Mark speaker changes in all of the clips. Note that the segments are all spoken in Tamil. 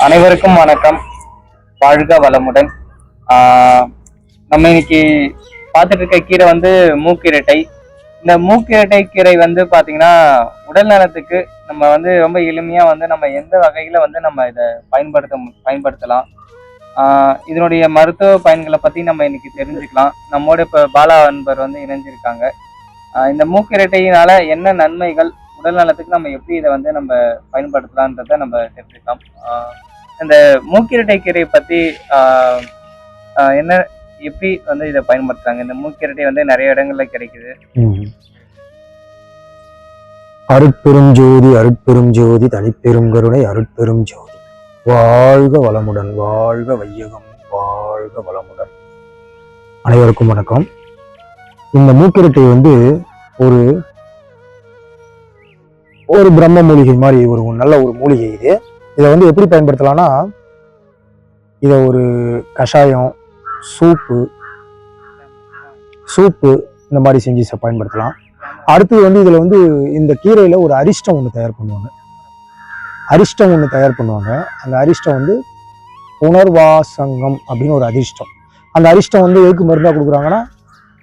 Speaker 1: அனைவருக்கும் வணக்கம். வாழ்க வளமுடன். நம்ம இன்னைக்கு பார்த்துட்டு இருக்க கீரை வந்து மூக்கிரட்டை. இந்த மூக்கிரட்டை கீரை வந்து பார்த்தீங்கன்னா உடல் நலத்துக்கு நம்ம வந்து ரொம்ப எளிமையாக வந்து நம்ம எந்த வகையில் வந்து நம்ம இதை பயன்படுத்த மு- பயன்படுத்தலாம். இதனுடைய மருத்துவ பயன்களை பற்றி நம்ம இன்னைக்கு தெரிஞ்சுக்கலாம். நம்மோட இப்போ பாலா அன்பர் வந்து இணைஞ்சிருக்காங்க. இந்த மூக்கிரட்டையினால என்ன நன்மைகள் உடல் நலத்துக்கு நம்ம எப்படி இதை வந்து நம்ம பயன்படுத்தலான்றத நம்ம தெரிஞ்சுக்கலாம். இந்த மூக்கிரட்டை கீரை பத்தி ஆஹ் ஆஹ் என்ன எப்படி வந்து இதை பயன்படுத்துறாங்க? இந்த மூக்கிரட்டை வந்து நிறைய இடங்கள்ல கிடைக்குது.
Speaker 2: அருட்பெரும் ஜோதி அருட்பெரும் ஜோதி தனிப்பெரும் கருணை அருட்பெரும் ஜோதி. வாழ்க வளமுடன் வாழ்க வையகம் வாழ்க வளமுடன். அனைவருக்கும் வணக்கம். இந்த மூக்கிரட்டை வந்து ஒரு ஒரு பிரம்ம மூலிகை மாதிரி ஒரு நல்ல ஒரு மூலிகை இது. இதை வந்து எப்படி பயன்படுத்தலாம்னா இதை ஒரு கஷாயம் சூப்பு சூப்பு இந்த மாதிரி செஞ்சு பயன்படுத்தலாம். அடுத்தது வந்து இதில் வந்து இந்த கீரையில் ஒரு அரிஷ்டம் ஒன்று தயார் பண்ணுவாங்க. அரிஷ்டம் ஒன்று தயார் பண்ணுவாங்க. அந்த அரிஷ்டம் வந்து புனர்வாசங்கம் அப்படின்னு ஒரு அரிஷ்டம் அந்த அரிஷ்டம் வந்து எதுக்கு மருந்தாக கொடுக்குறாங்கன்னா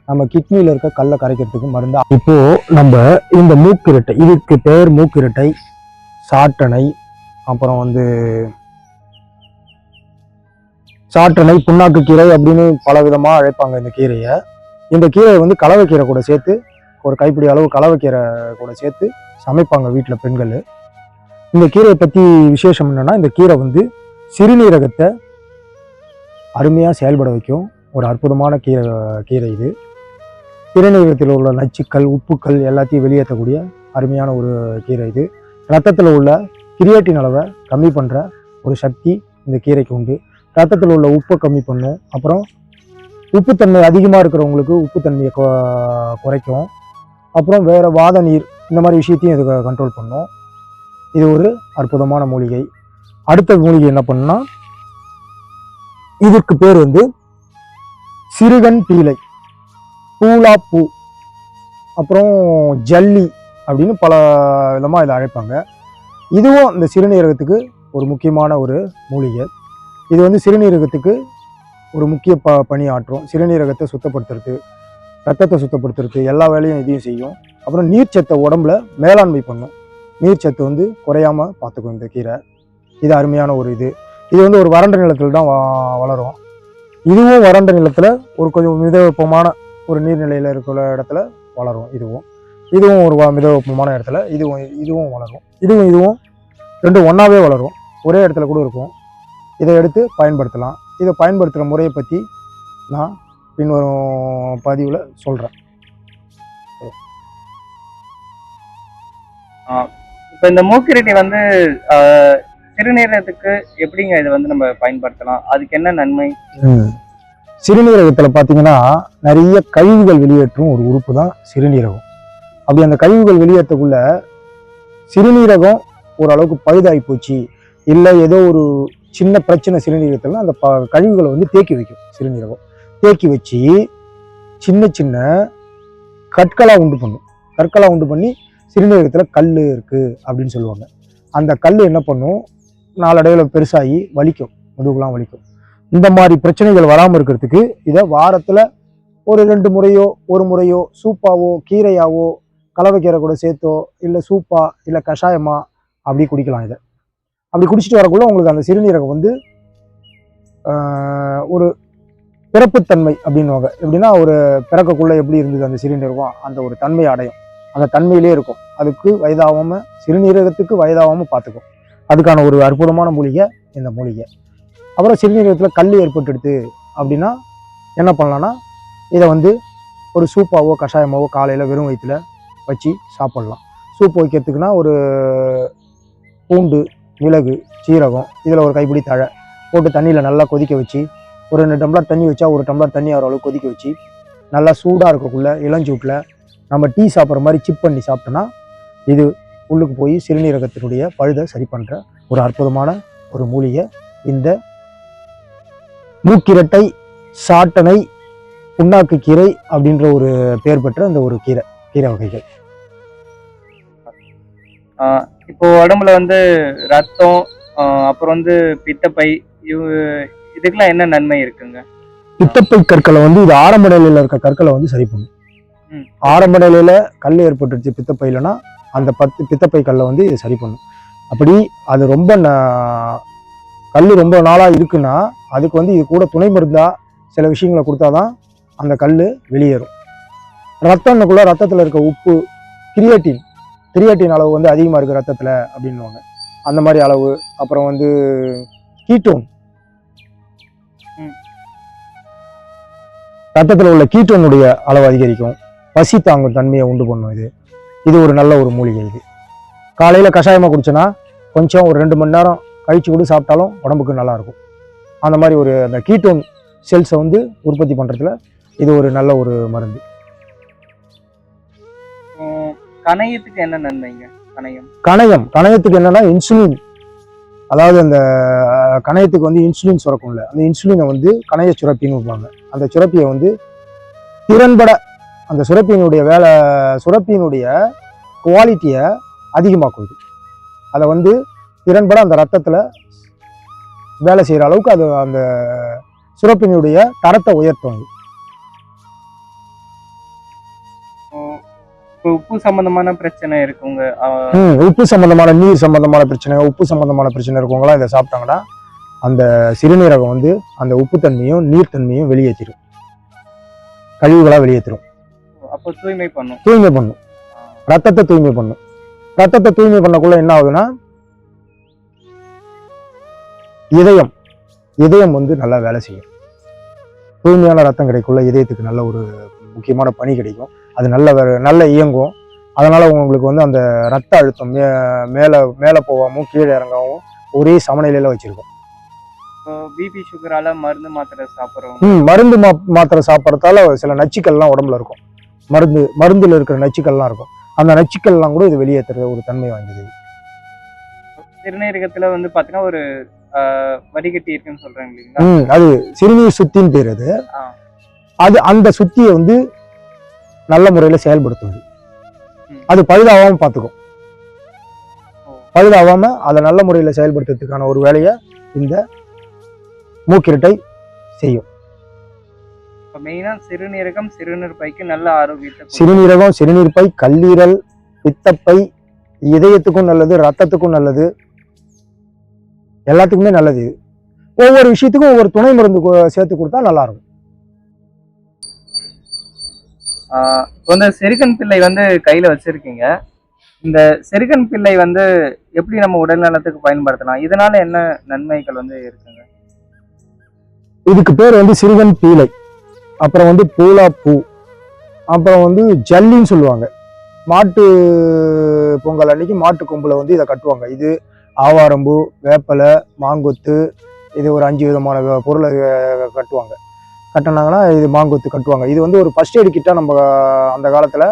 Speaker 2: நம்ம கிட்னியில் இருக்க கல்லை கரைக்கிறதுக்கு மருந்தா. இப்போது நம்ம இந்த மூக்கிரட்டை இதுக்கு பேர் மூக்கிரட்டை சாட்டணை அப்புறம் வந்து சாட்டணை புண்ணாக்கு கீரை அப்படின்னு பல விதமாக அழைப்பாங்க இந்த கீரையை. இந்த கீரையை வந்து கலவைக்கீரை கூட சேர்த்து ஒரு கைப்பிடி அளவு கலவைக்கீரை கூட சேர்த்து சமைப்பாங்க வீட்டில் பெண்கள். இந்த கீரையை பற்றி விசேஷம் என்னன்னா இந்த கீரை வந்து சிறுநீரகத்தை அருமையாக செயல்பட வைக்கும். ஒரு அற்புதமான கீரை கீரை இது. சிறுநீரகத்தில் உள்ள நச்சுக்கள் உப்புக்கள் எல்லாத்தையும் வெளியேற்றக்கூடிய அருமையான ஒரு கீரை இது. ரத்தத்தில் உள்ள கிரியாட்டின் அளவை கம்மி பண்ணுற ஒரு சக்தி இந்த கீரைக்கு உண்டு. ரத்தத்தில் உள்ள உப்பை கம்மி பண்ணும் அப்புறம் உப்புத்தன்மை அதிகமாக இருக்கிறவங்களுக்கு உப்புத்தன்மையை கொ- குறைக்கும். அப்புறம் வேறு வாத நீர் இந்த மாதிரி விஷயத்தையும் இது கண்ட்ரோல் பண்ணும். இது ஒரு அற்புதமான மூலிகை. அடுத்த மூலிகை என்ன பண்ணுன்னா இதற்கு பேர் வந்து சிறுகன் பீலை. பூலா பூ அப்புறம் ஜல்லி அப்படின்னு பல விதமாக இதை அழைப்பாங்க. இதுவும் இந்த சிறுநீரகத்துக்கு ஒரு முக்கியமான ஒரு மூலிகை. இது வந்து சிறுநீரகத்துக்கு ஒரு முக்கிய ப பணி ஆற்றும். சிறுநீரகத்தை சுத்தப்படுத்துறது ரத்தத்தை சுத்தப்படுத்துறது எல்லா வேலையும் இதையும் செய்யும். அப்புறம் நீர்ச்சத்தை உடம்புல மேலாண்மை பண்ணும். நீர்ச்சத்து வந்து குறையாம பார்த்துக்கும் இந்த கீரை. இது அருமையான ஒரு இது. இது வந்து ஒரு வறண்ட நிலத்தில் தான் வளரும். இதுவும் வறண்ட நிலத்தில் ஒரு கொஞ்சம் மிதவெப்பமான ஒரு நீர்நிலையில் இருக்கிற இடத்துல வளரும் இதுவும். இதுவும் ஒரு வ- மிதவெப்பமான இடத்துல இதுவும் இதுவும் வளரும். இதுவும் இதுவும் ரெண்டும் ஒன்றாவே வளரும். ஒரே இடத்துல கூட இருக்கும். இதை எடுத்து பயன்படுத்தலாம். இதை பயன்படுத்துகிற முறையை பற்றி நான் பின்வரும் பதிவில் சொல்கிறேன்
Speaker 1: இப்ப இந்த மூக்கிரட்டை வந்து சிறுநீரகத்துக்கு எப்படிங்க இதை வந்து நம்ம பயன்படுத்தலாம்? அதுக்கு என்ன நன்மை?
Speaker 2: சிறுநீரகத்தில் பார்த்தீங்கன்னா நிறைய கழிவுகள் வெளியேற்றும் ஒரு உறுப்பு தான் சிறுநீரகம். அப்படி அந்த கழிவுகள் வெளியேற்றக்குள்ள சிறுநீரகம் ஓரளவுக்கு பழுதாகி போச்சு. இல்லை ஏதோ ஒரு சின்ன பிரச்சனை சிறுநீரகத்தில் அந்த ப கழிவுகளை வந்து தேக்கி வைக்கும் சிறுநீரகம். தேக்கி வச்சு சின்ன சின்ன கற்களாக உண்டு பண்ணும். கற்களாக உண்டு பண்ணி சிறுநீரகத்தில் கல் இருக்குது அப்படின்னு சொல்லுவாங்க. அந்த கல் என்ன பண்ணும்? நாளடைவில் பெருசாகி வலிக்கும். முதுகுலாம் வலிக்கும். இந்த மாதிரி பிரச்சனைகள் வராமல் இருக்கிறதுக்கு இதை வாரத்தில் ஒரு ரெண்டு முறையோ ஒரு முறையோ சூப்பாவோ கீரையாவோ கலவைக்கீரை கூட சேர்த்தோ இல்லை சூப்பா இல்லை கஷாயமா அப்படி குடிக்கலாம் இதை. அப்படி குடிச்சிட்டு வரக்குள்ள உங்களுக்கு அந்த சிறுநீரகம் வந்து ஒரு பிறப்புத்தன்மை அப்படின்னுவாங்க. எப்படின்னா ஒரு பிறக்கக்குள்ளே எப்படி இருந்தது அந்த சிறுநீரகம் அந்த ஒரு தன்மை அடையும். அந்த தன்மையிலே இருக்கும். அதுக்கு வயதாகாமல் சிறுநீரகத்துக்கு வயதாகாமல் பார்த்துக்கும். அதுக்கான ஒரு அற்புதமான மூலிகை இந்த மூலிகை. அப்புறம் சிறுநீரகத்தில் கல் ஏற்பட்டுடுது அப்படின்னா என்ன பண்ணலான்னா இதை வந்து ஒரு சூப்பாவோ கஷாயமாவோ காலையில் வெறும் வயிற்றுல வச்சு சாப்பிட்லாம். சூப் வைக்கிறதுக்குனா ஒரு பூண்டு மிளகு சீரகம் இதில் ஒரு கைப்பிடி தழை போட்டு தண்ணியில் நல்லா கொதிக்க வச்சு ஒரு ரெண்டு டம்ளர் தண்ணி வச்சா ஒரு டம்ளர் தண்ணி ஆகிற அளவுக்கு கொதிக்க வச்சு நல்லா சூடாக இருக்கக்குள்ள இளஞ்சூட்டில் நம்ம டீ சாப்பிட்ற மாதிரி சிப் பண்ணி சாப்பிட்டோன்னா இது உள்ளுக்கு போய் சிறுநீரகத்தினுடைய பழுதை சரி பண்ணுற ஒரு அற்புதமான ஒரு மூலிகை. இந்த மூக்கிரட்டை சாட்டனை புண்ணாக்கு கீரை அப்படின்ற ஒரு பெயர் பெற்ற இந்த ஒரு கீரை. கீரை வகைகள்
Speaker 1: இப்போ உடம்புல வந்து ரத்தம் அப்புறம் வந்து பித்தப்பை இதுக்கெல்லாம் என்ன நன்மை இருக்குங்க?
Speaker 2: பித்தப்பை கற்களை வந்து இது ஆரம்ப நிலையில இருக்க கற்களை வந்து சரி பண்ணும். ஆரம்ப நிலையில கல் ஏற்பட்டுருச்சு பித்தப்பையிலனா அந்த பத்து பித்தப்பை கல்லை வந்து இது சரி பண்ணும். அப்படி அது ரொம்ப ந- கல் ரொம்ப நாளா இருக்குன்னா அதுக்கு வந்து இது கூட துணை மருந்தா சில விஷயங்களை கொடுத்தாதான் அந்த கல் வெளியேறும். ரத்தம்னுக்குள்ள ரத்தத்துல இருக்க உப்பு கிரியேட்டின் கிரியேட்டின் அளவு வந்து அதிகமா இருக்கு ரத்தத்துல அப்படின்னுவாங்க. அந்த மாதிரி அளவு. அப்புறம் வந்து கீட்டோன். ரத்தத்தில் உள்ள கீட்டோனுடைய அளவு அதிகரிக்கும். பசி தாங்கும் தன்மையை உண்டு பண்ணும் இது. இது ஒரு நல்ல ஒரு மூலிகை இது. காலையில் கஷாயமாக குடிச்சோன்னா கொஞ்சம் ஒரு ரெண்டு மணி நேரம் கழிச்சு கூட சாப்பிட்டாலும் உடம்புக்கு நல்லா இருக்கும் அந்த மாதிரி ஒரு அந்த கீட்டோன் செல்ஸை வந்து உற்பத்தி பண்ணுறதுல இது ஒரு நல்ல ஒரு மருந்து.
Speaker 1: கணையத்துக்கு என்ன நன்மைங்க? கணையம்.
Speaker 2: கணையம். கணையத்துக்கு என்னன்னா இன்சுலின் அதாவது அந்த கணையத்துக்கு வந்து இன்சுலின் சுரக்கும்ல. அந்த இன்சுலினை வந்து கணைய சுரப்பின்னு வைப்பாங்க. அந்த சுரப்பியை வந்து திறன்பட அந்த சுரப்பியினுடைய வேலை சுரப்பியினுடைய குவாலிட்டியை அதிகமாக்கும் இது அதை வந்து திறன்பட அந்த ரத்தத்தில் வேலை செய்கிற அளவுக்கு அது அந்த சுரப்பினுடைய தரத்தை உயர்த்தும்
Speaker 1: இப்போ உப்பு சம்பந்தமான பிரச்சனை இருக்குங்க.
Speaker 2: உப்பு சம்பந்தமான நீர் சம்பந்தமான பிரச்சனை உப்பு சம்பந்தமான பிரச்சனை இருக்கவங்களாம் இதை சாப்பிட்டாங்கன்னா அந்த சிறுநீரகம் வந்து அந்த உப்புத்தன்மையும் நீர்த்தன்மையும் வெளியேற்றிடும் கழிவுகளாக வெளியேற்றிடும்
Speaker 1: அப்போ தூய்மை பண்ணும்.
Speaker 2: தூய்மை பண்ணும். ரத்தத்தை தூய்மை பண்ணும். ரத்தத்தை தூய்மை பண்ணக்குள்ள என்ன ஆகுதுன்னா இதயம் இதயம் வந்து நல்லா வேலை செய்யும். தூய்மையான ரத்தம் கிடைக்குள்ள இதயத்துக்கு நல்ல ஒரு முக்கியமான பணி கிடைக்கும். அது நல்ல நல்ல இயங்கும். அதனால உங்களுக்கு வந்து அந்த ரத்த அழுத்தம் மே மேலே மேலே போகாமல் கீழே இறங்காமல் ஒரே சமநிலையில வச்சிருக்கும்.
Speaker 1: பிபி சுகரால மருந்து மாத்திரை சாப்பிட்றவங்க.
Speaker 2: ம் மருந்து மா மாத்திரை சாப்பிட்றதால சில நச்சுக்கள்லாம் உடம்புல இருக்கும். மருந்து மருந்துல இருக்கிற நச்சுக்கள்லாம் இருக்கும். அந்த நச்சுக்கள்லாம் கூட இது வெளியேற்றுற ஒரு தன்மை வாய்ந்தது.
Speaker 1: சிறுநீரகத்துல வந்து பாத்தீங்கன்னா ஒரு வடிகட்டி இருக்குன்னு சொல்றாங்க இல்லைங்களா?
Speaker 2: ம் அது சிறுநீர் சுத்தின்னு பேர் அது. அது அந்த சுத்தியை வந்து நல்ல முறையில் செயல்படுத்துவது. அது பழுதாகாம பார்த்துக்கும்
Speaker 1: ஓ.
Speaker 2: பழுதாகாம அதை நல்ல முறையில் செயல்படுத்துறதுக்கான ஒரு வேலையை இந்த மூக்கிரட்டை செய்யும்
Speaker 1: இப்போ மெயினா சிறுநீரகம் சிறுநீர் பைக்கு நல்ல ஆரோக்கியத்தை.
Speaker 2: சிறுநீரகம் சிறுநீர்ப்பை கல்லீரல் பித்தப்பை இதயத்துக்கும் நல்லது ரத்தத்துக்கும் நல்லது எல்லாத்துக்குமே நல்லது இது ஒவ்வொரு விஷயத்துக்கும் ஒவ்வொரு துணை மருந்து சேர்த்து கொடுத்தா நல்லா இருக்கும்
Speaker 1: வந்து செருகன் பிள்ளை வந்து கையில வச்சிருக்கீங்க. இந்த செருகன் பிள்ளை வந்து எப்படி நம்ம உடல் நலத்துக்கு பயன்படுத்தலாம்? இதனால என்ன நன்மைகள் வந்து இருக்குங்க?
Speaker 2: இதுக்கு பேர் வந்து சிறுகன் பீலை. அப்புறம் வந்து பூலா பூ அப்புறம் வந்து ஜல்லின்னு சொல்லுவாங்க. மாட்டு பொங்கல் அன்னைக்கு மாட்டு கொம்புல வந்து இதை கட்டுவாங்க. இது ஆவாரம்பூ வேப்பலை மாங்கொத்து இது ஒரு அஞ்சு விதமான பொருளை கட்டுவாங்க. கட்டினாங்கன்னா இது மாங்கொத்து கட்டுவாங்க. இது வந்து ஒரு ஃபஸ்ட் எய்டு கிட்டாக நம்ம அந்த காலத்தில்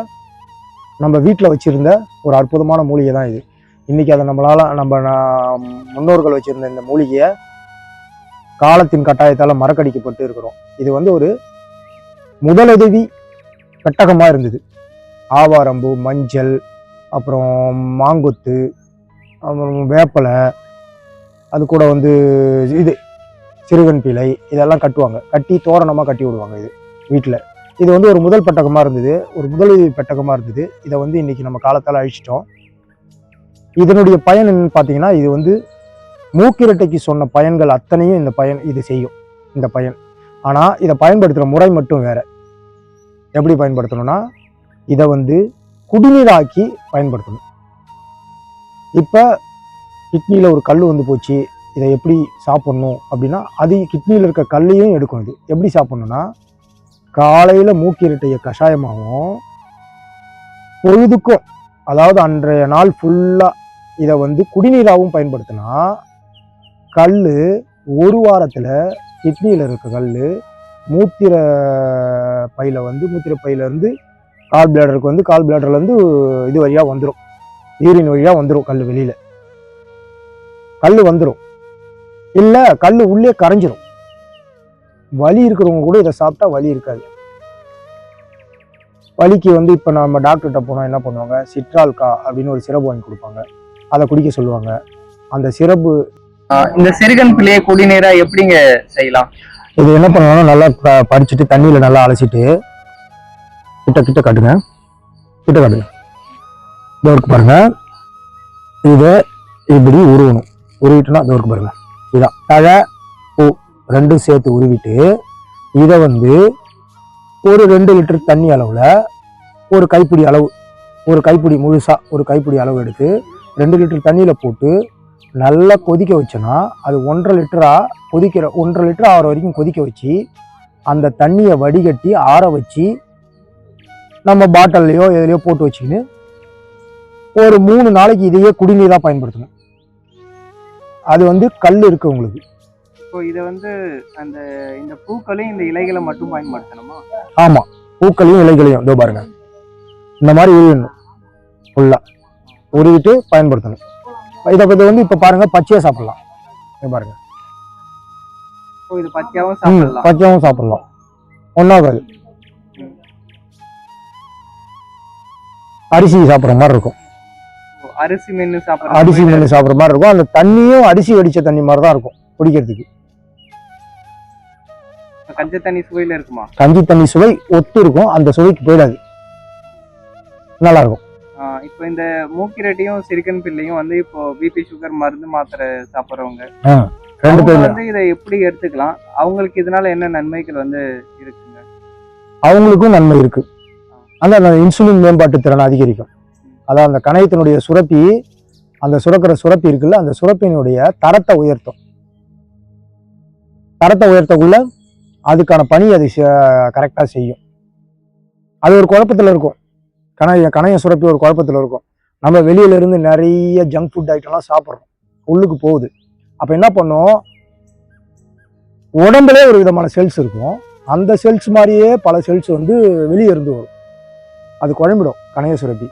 Speaker 2: நம்ம வீட்டில் வச்சுருந்த ஒரு அற்புதமான மூலிகை தான் இது. இன்றைக்கி அதை நம்மளால் நம்ம முன்னோர்கள் வச்சுருந்த இந்த மூலிகையை காலத்தின் கட்டாயத்தால் மறக்கடிக்கப்பட்டு இருக்கிறோம். இது வந்து ஒரு முதலுதவி பெட்டகமாக இருந்தது. ஆவாரம்பு மஞ்சள் அப்புறம் மாங்கொத்து அப்புறம் வேப்பலை அது கூட வந்து இது சிறுவன் பிழை இதெல்லாம் கட்டுவாங்க. கட்டி தோரணமாக கட்டி விடுவாங்க இது வீட்டில் இது வந்து ஒரு முதல் பெட்டகமாக இருந்தது. ஒரு முதலுதவி பெட்டகமாக இருந்தது. இதை வந்து இன்றைக்கி நம்ம காலத்தால் அழிச்சிட்டோம். இதனுடைய பயன் என்னன்னு பார்த்தீங்கன்னா இது வந்து மூக்கிரட்டைக்கு சொன்ன பயன்கள் அத்தனையும் இந்த பயன் இது செய்யும். இந்த பயன். ஆனால் இதை பயன்படுத்துகிற முறை மட்டும் வேறு. எப்படி பயன்படுத்தணும்னா இதை வந்து குடிநீராக்கி பயன்படுத்தணும். இப்போ கிட்னியில் ஒரு கல் வந்து போச்சு இதை எப்படி சாப்பிட்ணும் அப்படின்னா அது கிட்னியில் இருக்க கல்லையும் எடுக்கும் இது எப்படி சாப்பிட்ணுன்னா காலையில் மூக்கிரட்டைய கஷாயமாகவும் பொழுதுக்கும் அதாவது அன்றைய நாள் ஃபுல்லாக இதை வந்து குடிநீராகவும் பயன்படுத்தினா கல் ஒரு வாரத்தில் கிட்னியில் இருக்க கல் மூத்திர பையில் வந்து மூத்திர பையிலேருந்து கால் பிளாடருக்கு வந்து கால் பிளாடர்லேருந்து இது வழியாக வந்துடும் யூரின் வழியாக வந்துடும் கல் வெளியில். கல் வந்துடும் இல்லை கல் உள்ளே கரைஞ்சிரும். வலி இருக்கிறவங்க கூட இதை சாப்பிட்டா வலி இருக்காது. வலிக்கு வந்து இப்போ நம்ம டாக்டர்கிட்ட போனால் என்ன பண்ணுவாங்க? சிட்ரால்கா அப்படின்னு ஒரு சிரப் வாங்கி கொடுப்பாங்க. அதை குடிக்க சொல்லுவாங்க. அந்த சிரப்பு
Speaker 1: இந்த சிறுகன் பிள்ளையை குடிநீரா எப்படிங்க செய்யலாம்?
Speaker 2: இது என்ன பண்ணணும்னா நல்லா படிச்சுட்டு தண்ணியில் நல்லா அலசிட்டு கிட்ட கிட்ட காட்டுங்க. கிட்ட காட்டுங்க. இதோ இருக்கு பாருங்க. இதை இப்படி உருவணும். உருவிட்டுனா இதோ இருக்கு பாருங்க. இதான். தழை பூ ரெண்டும் சேர்த்து உருவிட்டு இதை வந்து ஒரு ரெண்டு லிட்டர் தண்ணி அளவில் ஒரு கைப்பிடி அளவு ஒரு கைப்பிடி முழுசாக ஒரு கைப்பிடி அளவு எடுத்து ரெண்டு லிட்டர் தண்ணியில் போட்டு நல்லா கொதிக்க வச்சோன்னா அது ஒன்றரை லிட்டராக கொதிக்கிற ஒன்றரை லிட்டர் ஆகிற வரைக்கும் கொதிக்க வச்சு அந்த தண்ணியை வடிகட்டி ஆற வச்சு நம்ம பாட்டில்லையோ எதுலையோ போட்டு வச்சுக்கின்னு ஒரு மூணு நாளைக்கு இதையே குடிநீராக பயன்படுத்தணும். அது வந்து கல் இருக்கு உங்களுக்கு.
Speaker 1: இப்போ இதை வந்து அந்த இந்த பூக்களையும் இந்த இலைகளை மட்டும் பயன்படுத்தணுமா?
Speaker 2: ஆமாம் பூக்களையும் இலைகளையும் இதோ பாருங்க. இந்த மாதிரி உருவிடணும் ஃபுல்லாக உருவிட்டு பயன்படுத்தணும். இதை பற்றி வந்து இப்போ பாருங்க பச்சையாக சாப்பிடலாம். இதை பாருங்க.
Speaker 1: இப்போ இது பச்சையாவும்
Speaker 2: ம்,
Speaker 1: சாப்பிடலாம்.
Speaker 2: பச்சையாவும் சாப்பிடலாம். ஒன்றாகாது அரிசி சாப்பிட்ற மாதிரி இருக்கும்.
Speaker 1: அரிசி மென்னு சாப்பிடுற
Speaker 2: அரிசி மென்று சாப்பிட்ற மாதிரி இருக்கும். அந்த தண்ணியும் அரிசி வடிச்ச தண்ணி மாதிரி தான் இருக்கும் குடிக்கிறதுக்கு.
Speaker 1: கஞ்ச தண்ணி சுவையில இருக்குமா?
Speaker 2: கஞ்சி தண்ணி சுவை ஒத்து இருக்கும். அந்த சுவைக்கு போயிடாது. நல்லா இருக்கும்
Speaker 1: இப்போ இந்த மூக்கிரட்டியும் சிறுகன் பிள்ளையும் வந்து இப்போ பிபி சுகர் மருந்து மாத்திரை சாப்பிட்றவங்க
Speaker 2: ரெண்டு பேரும்.
Speaker 1: வந்து இதை எப்படி எடுத்துக்கலாம்? அவங்களுக்கு இதனால என்ன நன்மைகள் வந்து இருக்குங்க?
Speaker 2: அவங்களுக்கும் நன்மை இருக்கு. அந்த இன்சுலின் மேம்பாட்டு திறனை அதிகரிக்கும். அதான் அந்த கணையத்தினுடைய சுரப்பி அந்த சுரக்கிற சுரப்பி இருக்குல்ல அந்த சுரப்பினுடைய தரத்தை உயர்த்தும். தரத்தை உயர்த்தக்குள்ள அதுக்கான பணி அது கரெக்டாக செய்யும். அது ஒரு குழப்பத்தில் இருக்கும். கணைய கணைய சுரப்பி ஒரு குழப்பத்தில் இருக்கும். நம்ம வெளியில இருந்து நிறைய ஜங்க் ஃபுட் ஐட்டம்லாம் சாப்பிட்றோம். உள்ளுக்கு போகுது. அப்போ என்ன பண்ணும்? உடம்புலே ஒரு விதமான செல்ஸ் இருக்கும். அந்த செல்ஸ் மாதிரியே பல செல்ஸ் வந்து வெளியே இருந்து வரும். அது குழம்பிடும் கணைய சுரப்பி.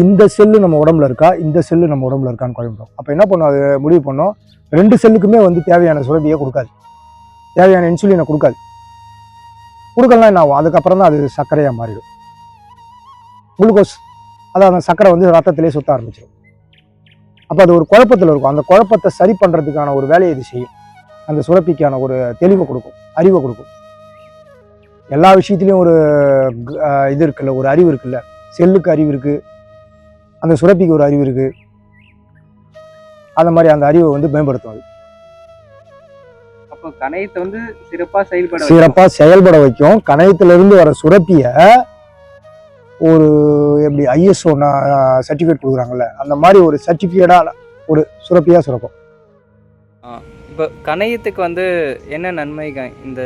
Speaker 2: இந்த செல்லு நம்ம உடம்புல இருக்கா? இந்த செல்லு நம்ம உடம்புல இருக்கான்னு குழம்பிடும் அப்போ என்ன பண்ணும்? அது முடிவு பண்ணும். ரெண்டு செல்லுக்குமே வந்து தேவையான சுரப்பியை கொடுக்காது. தேவையான இன்சுலினை கொடுக்காது. கொடுக்கலாம் என்ன ஆகும்? அதுக்கப்புறம் தான் அது சர்க்கரையாக மாறிடும். குளுக்கோஸ் அதாவது அந்த சர்க்கரை வந்து ரத்தத்திலே சுத்த ஆரம்பிச்சிடும் அப்போ அது ஒரு குழப்பத்தில் இருக்கும். அந்த குழப்பத்தை சரி பண்ணுறதுக்கான ஒரு வேலையை இது செய்யும். அந்த சுரப்பிக்கான ஒரு தெளிவை கொடுக்கும். அறிவை கொடுக்கும். எல்லா விஷயத்துலையும் ஒரு இது இருக்குல்ல ஒரு அறிவு இருக்குல்ல. செல்லுக்கு அறிவு இருக்குது அந்த சுரப்பிக்கு ஒரு அறிவு இருக்கு. அந்த மாதிரி அந்த அறிவை வந்து மேம்படுத்தும் அது
Speaker 1: அப்போ கணையத்தை வந்து சிறப்பா செயல்பட.
Speaker 2: சிறப்பாக செயல்பட வைக்கும். கணையத்திலிருந்து வர சுரப்பியை ஒரு எப்படி ஐஎஸ்ஓ சர்டிஃபிகேட் கொடுக்குறாங்கல்ல அந்த மாதிரி ஒரு சர்டிஃபிகேட்டாக ஒரு சுரப்பியாக சுரக்கும்.
Speaker 1: இப்போ கணையத்துக்கு வந்து என்ன நன்மைங்க இந்த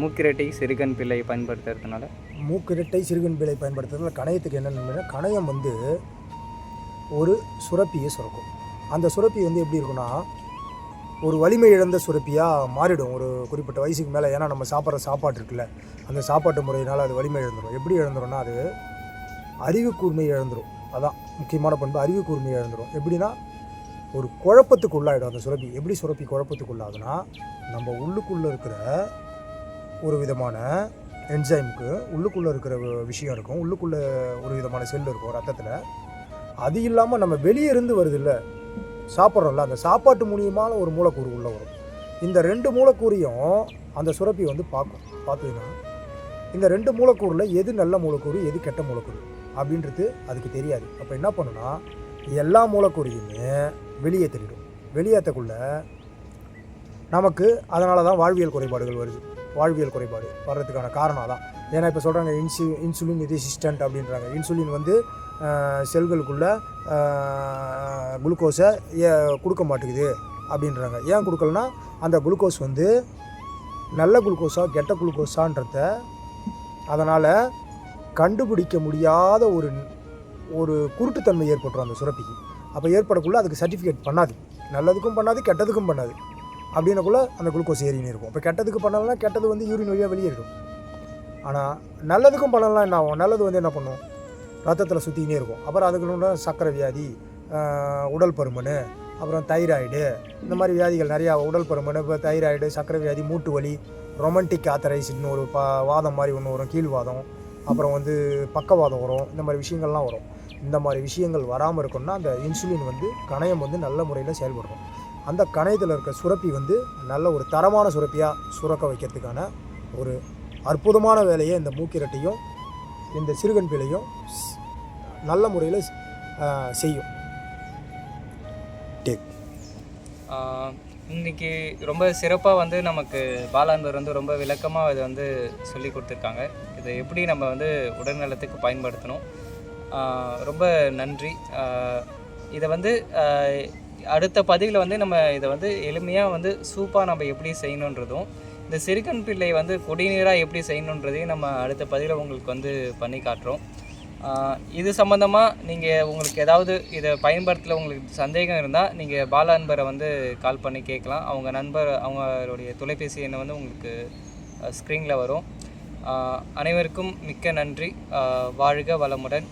Speaker 1: மூக்கிரட்டை சிறுகன் பிள்ளை பயன்படுத்துறதுனால?
Speaker 2: மூக்கிரட்டை சிறுகன் பிழை பயன்படுத்துறதுல கணையத்துக்கு என்ன நன்மைனா கணையம் வந்து ஒரு சுரப்பியை சுரக்கும். அந்த சுரப்பி வந்து எப்படி இருக்குன்னா ஒரு வலிமை இழந்த சுரப்பியாக மாறிடும். ஒரு குறிப்பிட்ட வயசுக்கு மேலே ஏன்னா நம்ம சாப்பிட்ற சாப்பாடு இருக்குல்ல அந்த சாப்பாட்டு முறையினால் அது வலிமை இழந்துடும் எப்படி இழந்துடும்னா அது அறிவு கூர்மை இழந்துடும் அதான் முக்கியமான பண்பு அறிவு கூர்மை இழந்துடும் எப்படின்னா ஒரு குழப்பத்துக்கு உள்ளாயிடும் அந்த சுரப்பி. எப்படி சுரப்பி குழப்பத்துக்கு உள்ளாகுதுன்னா நம்ம உள்ளுக்குள்ளே இருக்கிற ஒரு விதமான என்சைமுக்கு உள்ளுக்குள்ளே இருக்கிற விஷயம் இருக்கும். உள்ளுக்குள்ளே ஒரு விதமான செல் இருக்கும் ரத்தத்தில். அது இல்லாமல் நம்ம வெளியே இருந்து வருதில்ல? சாப்பிட்றோம்ல அந்த சாப்பாட்டு மூலியமான ஒரு மூலக்கூறு உள்ளே வரும். இந்த ரெண்டு மூலக்கூறையும் அந்த சுரப்பி வந்து பார்க்கும். பார்த்தீங்கன்னா இந்த ரெண்டு மூலக்கூறில் எது நல்ல மூலக்கூறு எது கெட்ட மூலக்கூறு அப்படின்றது அதுக்கு தெரியாது. அப்போ என்ன பண்ணுன்னா எல்லா மூலக்கூறையுமே வெளியே தெரியும். வெளியேற்றக்குள்ள நமக்கு அதனால தான் வாழ்வியல் குறைபாடுகள் வருது. வாழ்வியல் குறைபாடு வர்றதுக்கான காரணம் தான் ஏன்னா இப்போ சொல்கிறாங்க இன்சு இன்சுலின் ரெசிஸ்டன்ட் அப்படின்றாங்க. இன்சுலின் வந்து செல்களுக்குள்ள குளுக்கோஸை கொடுக்க மாட்டேங்குது அப்படின்றாங்க. ஏன் கொடுக்கலன்னா அந்த குளுக்கோஸ் வந்து நல்ல குளுக்கோஸா கெட்ட குளுக்கோஸான்றத அதனால் கண்டுபிடிக்க முடியாத ஒரு ஒரு குருட்டுத்தன்மை ஏற்பட்டுரும் அந்த சுரப்பிக்கு. அப்போ ஏற்படக்குள்ள அதுக்கு சர்டிஃபிகேட் பண்ணாது. நல்லதுக்கும் பண்ணாது கெட்டதுக்கும் பண்ணாது. அப்படின்னக்குள்ளே அந்த குளுக்கோஸ் ஏறின்னு இருக்கும். இப்போ கெட்டதுக்கு பண்ணலன்னா கெட்டது வந்து யூரின் வழியாக வெளியே இருக்கும் ஆனால் நல்லதுக்கும் பண்ணலாம் என்ன ஆகும்? நல்லது வந்து என்ன பண்ணும்? ரத்தத்தில் சுற்றிக்கினே இருக்கும். அப்புறம் அதுக்கு சர்க்கரை வியாதி உடல் பருமன் அப்புறம் தைராய்டு இந்த மாதிரி வியாதிகள் நிறையா உடல் பருமன் இப்போ தைராய்டு சர்க்கரை வியாதி மூட்டு வலி ரொமன்டிக் ஆத்தரைஸ்னு ஒரு ப வாதம் மாதிரி ஒன்று வரும் கீழ்வாதம் அப்புறம் வந்து பக்கவாதம் வரும் இந்த மாதிரி விஷயங்கள்லாம் வரும். இந்த மாதிரி விஷயங்கள் வராமல் இருக்கணும்னா அந்த இன்சுலின் வந்து கணையம் வந்து நல்ல முறையில் செயல்படணும். அந்த கணையத்தில் இருக்க சுரப்பி வந்து நல்ல ஒரு தரமான சுரப்பியாக சுரக்க வைக்கிறதுக்கான ஒரு அற்புதமான வேலையை இந்த மூக்கிரட்டையும் இந்த சிறுகன் பிழையும் நல்ல முறையில் செய்யும்.
Speaker 1: ஆஹ் இன்னைக்கு ரொம்ப சிறப்பாக வந்து நமக்கு பாலான்பர் வந்து ரொம்ப விளக்கமாக இதை வந்து சொல்லி கொடுத்துருக்காங்க. இதை எப்படி நம்ம வந்து உடல்நலத்துக்கு பயன்படுத்தணும்? ரொம்ப நன்றி. இதை வந்து அடுத்த பதிவில் வந்து நம்ம இதை வந்து எளிமையாக வந்து சூப்பாக நம்ம எப்படி செய்யணுன்றதும் இந்த சிறுகன் பிள்ளை வந்து குடிநீராக எப்படி செய்யணுன்றதையும் நம்ம அடுத்த பதிவில் உங்களுக்கு வந்து பண்ணி காட்டுறோம். இது சம்மந்தமாக நீங்கள் உங்களுக்கு ஏதாவது இதை பயன்படுத்தல உங்களுக்கு சந்தேகம் இருந்தால் நீங்கள் பாலா நண்பரை வந்து கால் பண்ணி கேட்கலாம். அவங்க நண்பர் அவங்களுடைய தொலைபேசி எண்ணை வந்து உங்களுக்கு ஸ்க்ரீனில் வரும். அனைவருக்கும் மிக்க நன்றி. வாழ்க வளமுடன்.